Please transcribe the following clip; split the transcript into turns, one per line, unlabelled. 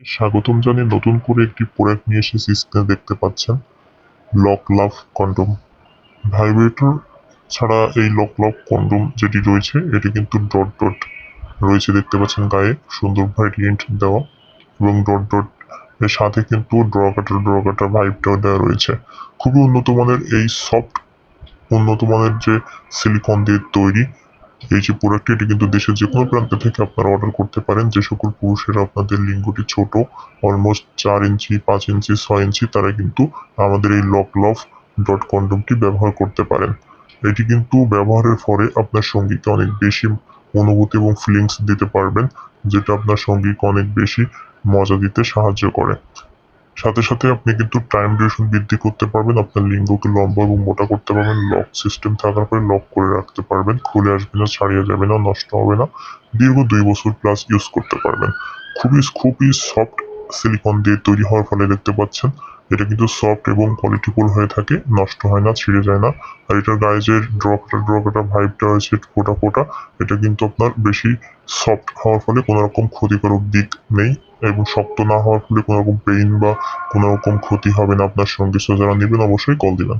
স্বাগতম জানিয়ে নতুন করে একটি প্রোডাক্ট নিয়ে এসেছি স্ক্রিনে দেখতে পাচ্ছেন। লক লাভ কন্ডম ভাইব্রেটর ছাড়া এই লক লাভ কন্ডম যেটি রয়েছে, এটি কিন্তু ডট ডট রয়েছে দেখতে পাচ্ছেন গায়ে, সুন্দর ভ্যারিয়েন্ট দেওয়া। এবং ডট ডট এর সাথে কিন্তু ড্র কাটার ড্র কাটার ভাইবটাও দেওয়া রয়েছে। খুবই উন্নত মানের এই সফট উন্নত মানের যে সিলিকন দিয়ে তৈরি এই যে প্রোডাক্টটি এটি কিন্তু দেশের যে কোনো প্রান্ত থেকে আপনারা অর্ডার করতে পারেন, যে সকল পুরুষেরা আপনাদের লিঙ্গটি ছোট অলমোস্ট চার ইঞ্চি, পাঁচ ইঞ্চি, ছয় ইঞ্চি, তারা কিন্তু আমাদের এই লক লভ ডট কন্ডমটি ব্যবহার করতে পারেন। এটি কিন্তু ব্যবহারের পরে আপনার সঙ্গীকে অনেক বেশি অনুভূতি এবং ফিলিংস দিতে পারবেন, যেটা আপনার সঙ্গীকে অনেক বেশি মজা দিতে সাহায্য করে। সাথে সাথে আপনি কিন্তু টাইম ডিউরেশন বৃদ্ধি করতে পারবেন, আপনার লিঙ্গকে লম্বা এবং মোটা করতে পারবেন লক সিস্টেম থাকার পরে লক করে রাখতে পারবেন, খুলে আসবে না, ছাড়িয়ে যাবে না, নষ্ট হবে না, দীর্ঘ দুই বছর প্লাস ইউজ করতে পারবেন। খুবই খুবই সফট সিলিকন দিয়ে তৈরি হওয়ার ফলে দেখতে পাচ্ছেন এটা কিন্তু সফট এবং কোয়ালিটিফুল হয়ে থাকে, নষ্ট হয় না, ছিঁড়ে যায় না। আর এটার গায়ে যে ড্রপটা ড্রপটা ভাইবটা হয়েছে ফোটা ফোটা। এটা কিন্তু আপনার বেশি সফট হওয়ার ফলে কোনো রকম ক্ষতিকারক দিক নেই এবং শক্ত না হওয়ার ফলে কোনো রকম পেইন বা কোনো রকম ক্ষতি হবে না আপনার সঙ্গে। সো যারা নেবেন অবশ্যই কল দিবেন।